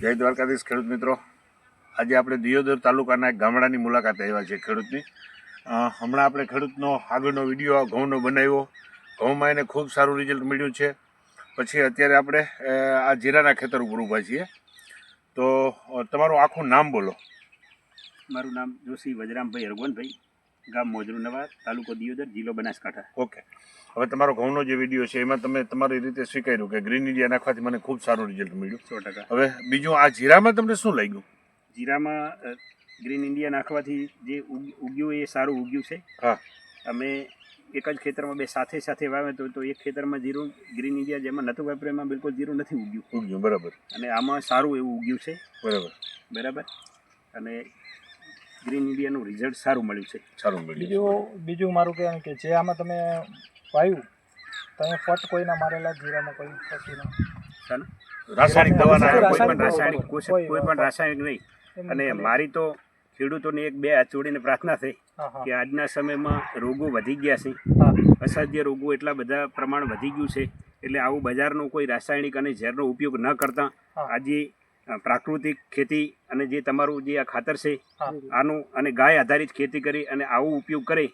જય દ્વારકાધીશ ખેડૂત મિત્રો. આજે આપણે દિયોદર તાલુકાના એક ગામડાની મુલાકાત આવ્યા છે ખેડૂતની. હમણાં આપણે ખેડૂતનો આગળનો વીડિયો ઘઉંનો બનાવ્યો. ઘઉંમાં એને ખૂબ સારું રિઝલ્ટ મળ્યું છે. પછી અત્યારે આપણે આ જીરાના ખેતર ઉપર ઊભા છીએ. તો તમારું આખું નામ બોલો. મારું નામ જોશી વજરામભાઈ હરગોનભાઈ ગામ મોજરૂ નવા તાલુકો દિયોદર જિલ્લો બનાસકાંઠા. ઓકે. હવે તમારો ઘઉંનો જે વીડિયો છે એમાં તમે તમારી રીતે સ્વીકાર્યું કે ગ્રીન ઇન્ડિયા નાખવાથી મને ખૂબ સારું રિઝલ્ટ મળ્યું. સો ટકા. હવે બીજું આ જીરામાં તમને શું લાગ્યું? જીરામાં ગ્રીન ઇન્ડિયા નાખવાથી જે ઉગ- ઉગ્યું એ સારું ઉગ્યું છે. હા. અમે એક જ ખેતરમાં બે સાથે સાથે વાવે તો તો એક ખેતરમાં જીરું ગ્રીન ઇન્ડિયા જેમાં નહોતું વાપર્યું એમાં બિલકુલ જીરું નથી ઉગ્યું. ઉગ્યું બરાબર. અને આમાં સારું એવું ઉગ્યું છે. બરાબર. બરાબર? અને ગ્રીન ઇન્ડિયાનું રિઝલ્ટ સારું મળ્યું છે. સારું મળ્યું બીજું બીજું મારું કહેવાનું કે જે આમાં તમે વાયું. અહીંયા ફટ કોઈના મારેલા જીરામાં કોઈ પછી ના. રાસાયણિક દવાના કોઈ પણ રાસાયણિક કોઈ પણ રાસાયણિક નહીં. અને મારી તો ખેડૂતોને એક બે આચોડીને પ્રાર્થના થઈ કે આજના સમયમાં રોગો વધી ગયા છે. અસાધ્ય રોગો એટલા બધા પ્રમાણ વધી ગયું છે. એટલે આવું બજારનો કોઈ રાસાયણિક અને ઝેરનો ઉપયોગ ન કરતા આજે પ્રાકૃતિક ખેતી અને જે તમારું જે આ ખાતર છે આનું અને ગાય આધારિત ખેતી કરી અને આવો ઉપયોગ કરે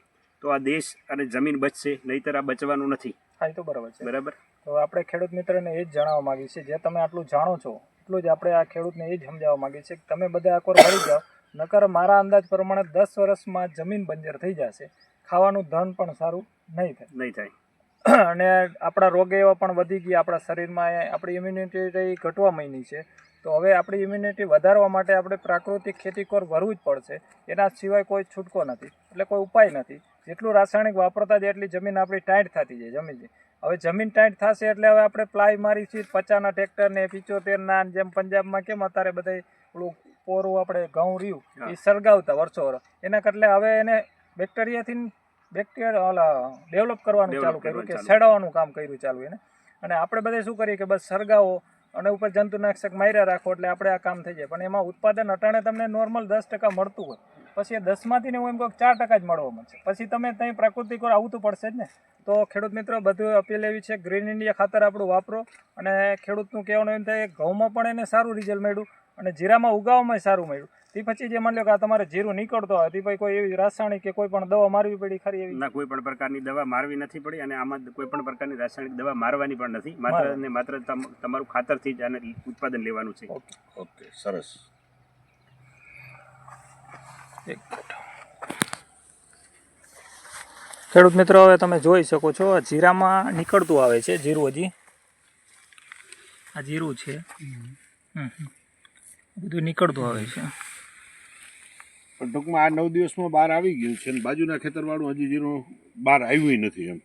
તો આ દેશ અને જમીન બચશે નહીતર આ બચવાનું નથી. હા એ તો બરાબર છે. બરાબર? તો આપણે ખેડૂત મિત્રને એ જ જણાવવા માંગીએ છીએ. જે તમે આટલું જાણો છો એટલું જ આપણે આ ખેડૂતને એ જ સમજાવવા માંગીએ છીએ કે તમે બધા આકોર મળી જાઓ નકર મારા અંદાજ પ્રમાણે દસ વર્ષમાં જમીન બંજર થઈ જશે. ખાવાનું ધન પણ સારું નહીં થાય. નહીં થાય. અને આપણા રોગ એવા પણ વધી ગયા આપણા શરીરમાં આપણી ઇમ્યુનિટી ઘટવા માંડી છે. તો હવે આપણી ઇમ્યુનિટી વધારવા માટે આપણે પ્રાકૃતિક ખેતી કોર ભરવું જ પડશે. એના સિવાય કોઈ છૂટકો નથી. એટલે કોઈ ઉપાય નથી. જેટલું રાસાયણિક વાપરતા જાય એટલી જમીન આપણી ટાઈટ થતી જાય જમીન હવે જમીન ટાઈટ થશે એટલે હવે આપણે પ્લાય મારી છીએ પચાના ટ્રેક્ટરને પિચોતેરના જેમ પંજાબમાં કેમ અત્યારે બધા પેલું પોરું આપણે ઘઉં રહ્યું એ સળગાવતા વર્ષો વર્ષ. એના કરલે હવે એને બેક્ટેરિયાથી બેક્ટેરિયા ઓલા ડેવલપ કરવાનું ચાલુ કર્યું કે. સડાવવાનું કામ કર્યું ચાલુ એને. અને આપણે બધે શું કરીએ કે બસ સળગાવો અને ઉપર જંતુનાશક માર્યા રાખો એટલે આપણે આ કામ થઈ જાય. પણ એમાં ઉત્પાદન અટાણે તમને નોર્મલ દસ ટકા મળતું હોય. પછી એ દસમાંથી ને હું એમ કહું ચાર ટકા જ મળવા મળશે. પછી તમે ત્યાં પ્રાકૃતિક ઓર આવવું તો પડશે જ ને. તો ખેડૂત મિત્રો, બધું અપીલ એવી છે ગ્રીન ઇન્ડિયા ખાતર આપણું વાપરો. અને ખેડૂતનું કહેવાનું એમ થાય ઘઉંમાં પણ એને સારું રિઝલ્ટ મળ્યું અને જીરામાં ઉગાવવામાં સારું મળ્યું. તે પછી જે માની લો કે આ તમારે જીરું નીકળતો હોય તે પછી કોઈ એવી રાસાયણિક કે કોઈ પણ દવા મારવી પડી ખરી એવી? ના કોઈ પણ પ્રકારની દવા મારવી નથી પડી અને આમાં કોઈ પણ પ્રકારની રાસાયણિક દવા મારવાની પણ નથી. માત્ર અને માત્ર તમારું ખાતરથી જ આને ઉત્પાદન લેવાનું છે. ઓકે. ઓકે સરસ. એક ખેડૂત મિત્રો હવે તમે જોઈ શકો છો આ જીરામાં નીકળતું આવે છે જીરું હજી. આ જીરું છે. બધું નીકળતું આવે છે. પણ ટૂંકમાં આ નવ દિવસમાં બહાર આવી ગયું છે અને બાજુના ખેતરવાળું હજી જેનું બહાર આવ્યું નથી એમ.